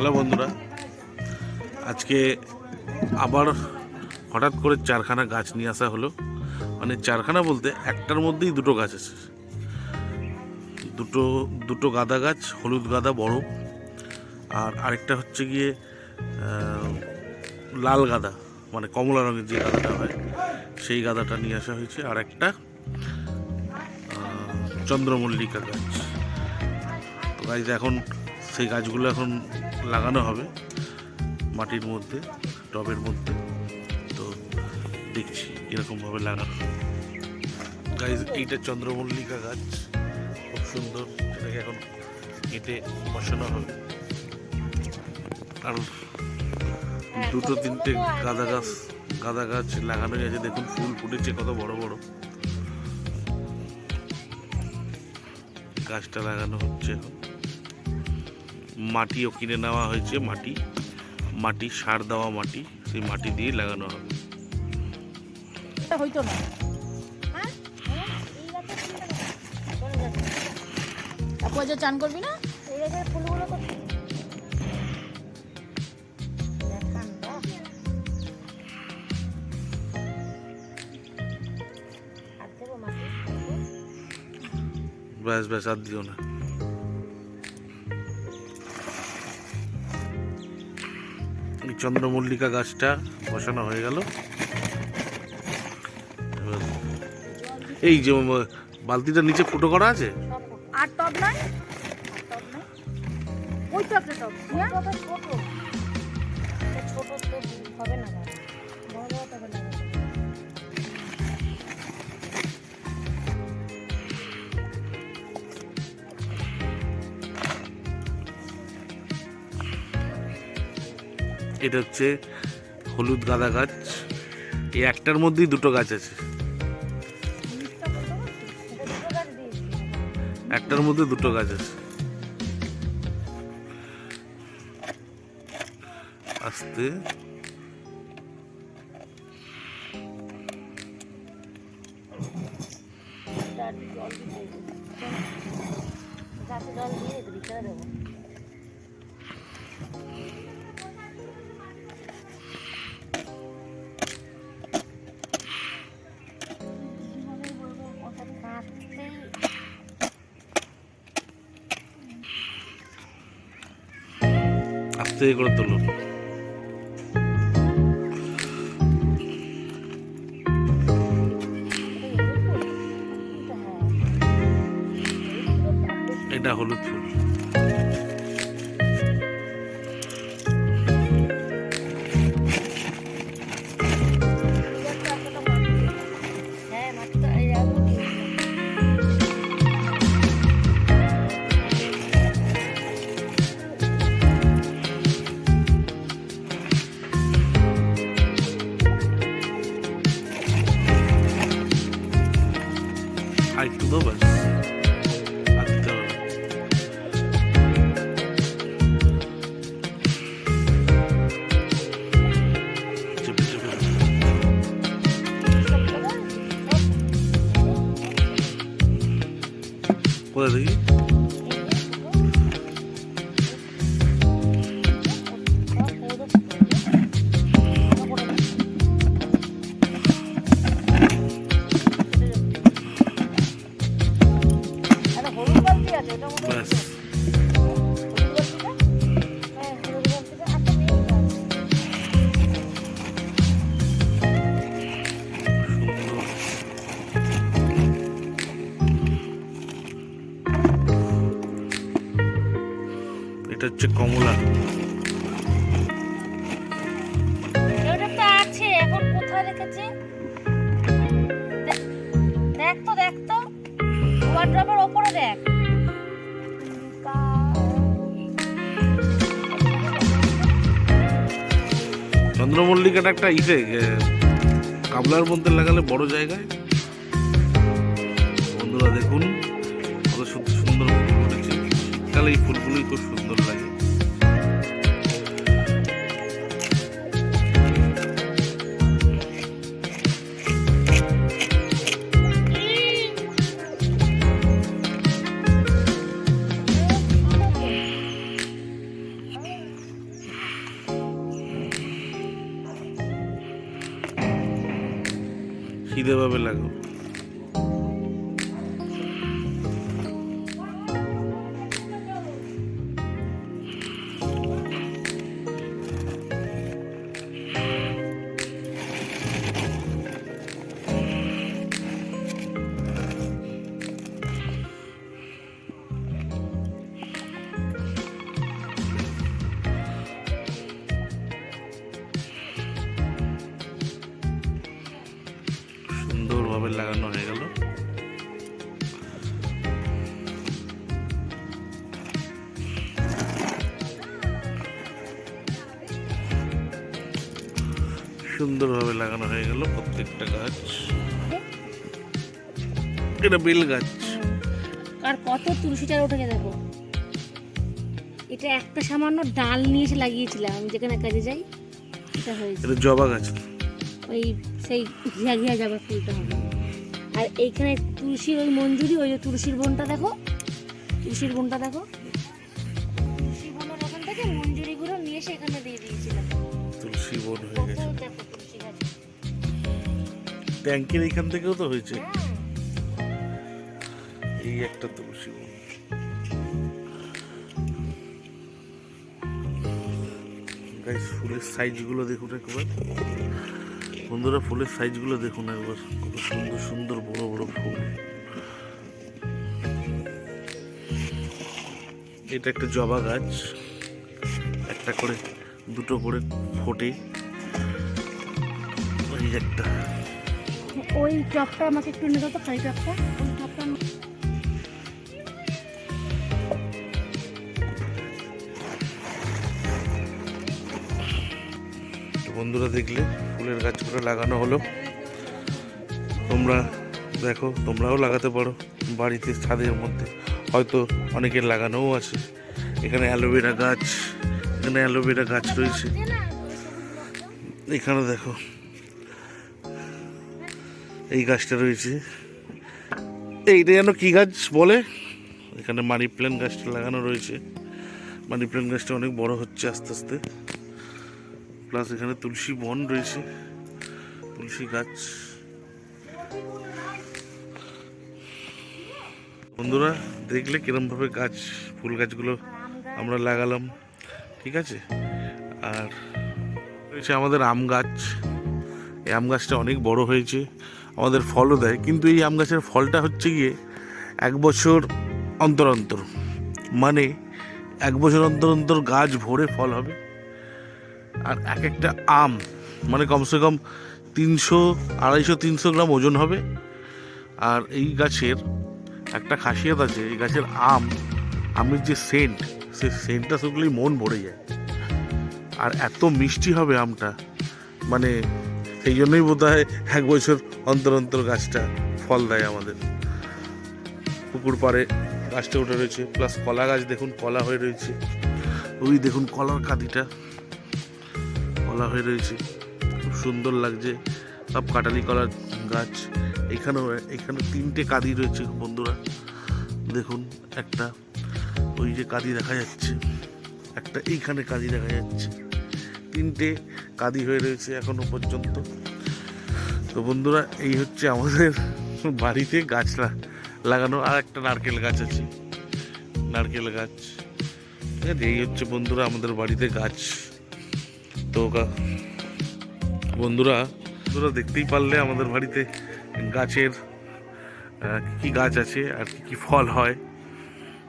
Hello বন্ধুরা। আজকে আবার হঠাৎ করে চারখানা গাছ নিয়ে আসা হলো। মানে চারখানা বলতে একটার মধ্যেই দুটো গাছ আছে। দুটো দুটো গাঁদা গাছ, হলুদ গাঁদা, বড়। আর আরেকটা হচ্ছে গিয়ে লাল গাঁদা মানে কমলা রঙের যে গাঁদাটা হয়, সেই গাঁদাটা নিয়ে আসা হয়েছে। আর একটা চন্দ্রমল্লিকা গাছ। তো গাছ এখন সেই গাছগুলো এখন লাগানো হবে মাটির মধ্যে, টবের মধ্যে। তো দেখছি কীরকমভাবে লাগানো গাছ এইটা চন্দ্রমল্লিকা গাছ। খুব সুন্দর। এটাকে এখন কেটে বসানো হবে। আর দুটো তিনটে গাঁদা গাছ গাঁদা গাছ লাগানো আছে দেখুন, ফুল ফুটেছে কত বড় বড়। গাছটা লাগানো হচ্ছে এখন। মাটিও কিনে নেওয়া হয়েছে মাটি। মাটি সার দেওয়া মাটি সেই মাটি দিয়ে লাগানো হবে। হইতো না। আপু চান করবি না? ব্যাস ব্যাস আর দিও না। চন্দ্রমল্লিকা গাছটা বসানো হয়ে গেল। এই যে বালতিটা নিচে ফুটো করা আছে? আর টব নাই? ওই তো একটা টব। ছোট। ছোট হবে না। বড় এটা হচ্ছে হলুদ গাঁদা গাছ। এই একটার মধ্যেই দুটো গাছ আছে। একটার মধ্যে দুটো গাছ আছে। আস্তে। জল দিয়ে দিবি। আস্তে করে তুলুন। এটা হলুদ ফুল। Really. ওয়ার্ড্রপের ওপরে দেখ। চন্দ্রমল্লিকাটা একটা ইসে এ, কাবলার মধ্যে লাগালে বড় জায়গায়। বন্ধুরা দেখুন কত সুন্দর ফুল ফুটেছে শীতকালে এই ফুলগুলোই খুব সুন্দর। সুন্দরভাবে লাগানো হয়ে গেল সুন্দরভাবে লাগানো হয়ে গেল প্রত্যেকটা গাছ। এটা বেল গাছ। আর কত তুলসী চারা উঠে দেখো। এটা একটা সামান্য ডাল নিয়ে এসে লাগিয়েছিলাম আমি যেখানে কাজে যাই এটা হয়েছে। এটা জবা গাছ। ওই সেই ঘিয়া ঘিয়া যাবে ফুলটা হবে। আর এইখানে তুলসীর ওই মঞ্জুরি ওই যে তুলসীর বনটা দেখো। তুলসীর বনটা দেখো। তুলসী বনের ওখান থেকে মঞ্জুরিগুলো নিয়ে এসে এখানে দিয়ে দিয়েছিলাম। তুলসী বন হয়ে গেছে। ট্যাঙ্কের এইখান থেকেও তো হয়েছে। হ্যাঁ। এই একটা তুলসী বন। গাইস ফুলের সাইজগুলো দেখুন একবার। বন্ধুরা ফুলের সাইজগুলো দেখুন একবার। কত সুন্দর সুন্দর বড় বড় ফুল। এটা একটা জবা গাছ। একটা করে দুটো করে ফোটে। যে একটা। ওই টপটা আমাকে একটু এনে দাও তো খালি টপটা। ওই টপটা তো বন্ধুরা দেখলে ফুলের গাছগুলো লাগানো হলো। তোমরা দেখো, তোমরাও লাগাতে পারো বাড়িতে ছাদের মধ্যে। হয়তো অনেকের লাগানোও আছে। এখানে অ্যালোভেরা গাছ, এখানে অ্যালোভেরা গাছ রয়েছে। এখানে দেখো, এই গাছটা রয়েছে। এইটা যেন কি গাছ বলে? এখানে মানি প্ল্যান্ট গাছটা লাগানো রয়েছে। মানি প্ল্যান্ট গাছটা অনেক বড় হচ্ছে আস্তে আস্তে। প্লাস এখানে তুলসী বন রয়েছে। তুলসী গাছ। বন্ধুরা, দেখলে কিরমভাবে গাছ, ফুল গাছগুলো আমরা লাগালাম। ঠিক আছে? আর রয়েছে আমাদের আম গাছ। এই আম গাছটা অনেক বড় হয়েছে, আমাদের ফলও দেয়। কিন্তু এই আম গাছের ফলটা হচ্ছে গিয়ে এক বছর অন্তর অন্তর। মানে এক বছর অন্তর অন্তর গাছ ভরে ফল হবে। আর এক একটা আম মানে কমসে কম তিনশো, আড়াইশো, তিনশো গ্রাম ওজন হবে। আর এই গাছের একটা খাসিয়াত আছে, এই গাছের আম, আমের যে সেন্ট সেই সেন্টটা শুকলেই মন ভরে যায়। আর এত মিষ্টি হবে আমটা মানে সেই জন্যই বোধ হয় এক বছর অন্তর অন্তর গাছটা ফল দেয় আমাদের। পুকুর পাড়ে গাছটা উঠে রয়েছে, প্লাস কলা গাছ দেখুন, কলা হয়ে রয়েছে। ওই দেখুন, কলার কাঁদিটা। কলা হয়ে রয়েছে। খুব সুন্দর লাগছে। সব কাটালি কলার গাছ। এখানেও, এখানে তিনটে কাদি রয়েছে বন্ধুরা। দেখুন, একটা ওই যে কাদি দেখা যাচ্ছে। একটা এইখানে কাদি দেখা যাচ্ছে। তিনটে কাদি হয়ে রয়েছে এখনও পর্যন্ত। তো বন্ধুরা, এই হচ্ছে আমাদের বাড়িতে গাছ লাগানো। আর একটা নারকেল গাছ আছে। নারকেল গাছ। ঠিক আছে এই হচ্ছে বন্ধুরা আমাদের বাড়িতে গাছ। তো বন্ধুরা বন্ধুরা দেখতেই পারলে আমাদের বাড়িতে গাছের কি কি গাছ আছে আর কি কি ফল হয়।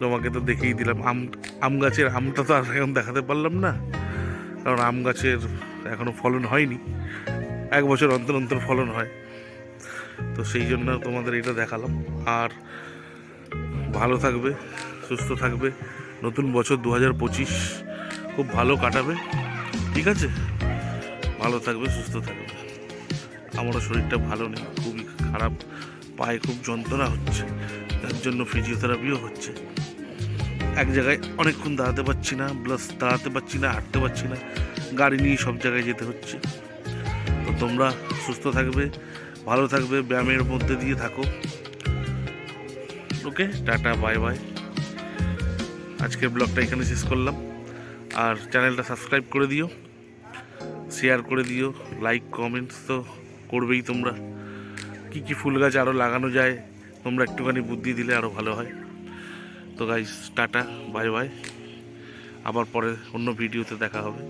তোমাকে তো দেখেই দিলাম, আম আম গাছের আমটা তো আর এখন দেখাতে পারলাম না। কারণ আম গাছের এখনও ফলন হয়নি। এক বছর অন্তর অন্তর ফলন হয়। তো সেই জন্য তোমাদের এটা দেখালাম। আর ভালো থাকবে, সুস্থ থাকবে। নতুন বছর দু হাজার পঁচিশ খুব ভালো কাটাবে। ঠিক আছে? ভালো থাকবে, সুস্থ থাকবে। আমারও শরীরটা ভালো নেই, খুবই খারাপ, পায়ে খুব যন্ত্রণা হচ্ছে, তার জন্য ফিজিওথেরাপিও হচ্ছে। এক জায়গায় অনেকক্ষণ দাঁড়াতে পারছি না প্লাস দাঁড়াতে পারছি না, হাঁটতে পারছি না, গাড়ি নিয়ে সব জায়গায় যেতে হচ্ছে। তো তোমরা সুস্থ থাকবে, ভালো থাকবে, ব্যায়ামের মধ্যে দিয়ে থাকো। ওকে, টাটা বাই বাই আজকের ব্লগটা এখানে শেষ করলাম। আর চ্যানেলটা সাবস্ক্রাইব করে দিও। শেয়ার করে দিও লাইক কমেন্টস তো করবেই তোমরা। কি কি ফুল গাছ আরও লাগানো যায়, তোমরা একটুখানি বুদ্ধি দিলে আরও ভালো হয়। তো গাইস টাটা বাই বাই আবার পরে অন্য ভিডিওতে দেখা হবে।